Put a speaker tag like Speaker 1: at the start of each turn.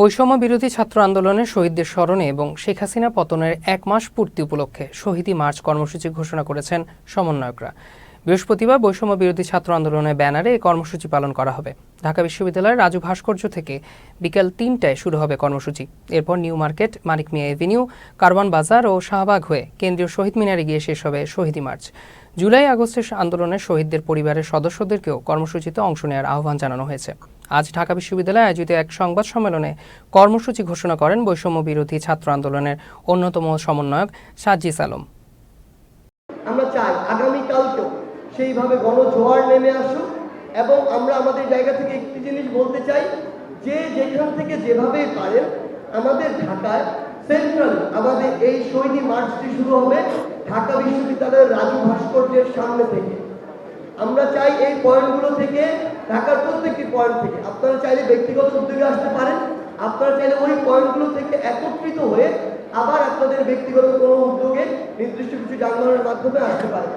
Speaker 1: বৈষম্য বিরোধী ছাত্র আন্দোলনের শহীদদের স্মরণে এবং শেখ হাসিনা পতনের এক মাস পূর্তি উপলক্ষে শহীদী মার্চ কর্মসূচি ঘোষণা করেছেন সমন্বয়করা। বৃহস্পতিবার বৈষম্য বিরোধী ছাত্র আন্দোলনের ব্যানারে এই কর্মসূচি পালন করা হবে। ঢাকা বিশ্ববিদ্যালয়ের রাজু ভাস্কর্য থেকে বিকেল তিনটায় শুরু হবে কর্মসূচি। এরপর New Market, Manik Mia Avenue, Karwan Bazar ও শাহবাগ হয়ে কেন্দ্রীয় শহীদ মিনারে গিয়ে শেষ হবে শহীদী মার্চ। জুলাই আগস্টের আন্দোলনের শহীদদের পরিবারের সদস্যদেরকেও কর্মসূচিতে অংশ নেওয়ার আহ্বান জানানো হয়েছে। আজ ঢাকা বিশ্ববিদ্যালয়ে আয়োজিত এক সংবাদ সম্মেলনে কর্মসূচি ঘোষণা করেন বৈষম্য বিরোধী ছাত্র আন্দোলনের অন্যতম সমন্বয়ক সাজ্জিস আলম।
Speaker 2: আমরা চাই আগামীকালকেও সেইভাবে গণজোয়ার নেমে আসুক এবং আমরা আমাদের জায়গা থেকে একটি জিনিস বলতে চাই, যে যেখান থেকে যেভাবে পারেন, আমাদের ঢাকায় সেন্ট্রাল আমাদের এই শহীদী মার্চটি শুরু হবে ঢাকা বিশ্ববিদ্যালয়ের রাজু ভাস্কর্যের সামনে থেকে। আমরা চাই এই পয়েন্টগুলো থেকে, ঢাকার প্রত্যেকটি পয়েন্ট থেকে। আপনারা চাইলে ব্যক্তিগত উদ্যোগে আসতে পারেন। আপনারা চাইলে ওই পয়েন্টগুলো থেকে একত্রিত হয়ে আবার আপনাদের ব্যক্তিগত কোনো উদ্যোগে নির্দিষ্ট কিছু যানবাহনের মাধ্যমে আসতে পারেন।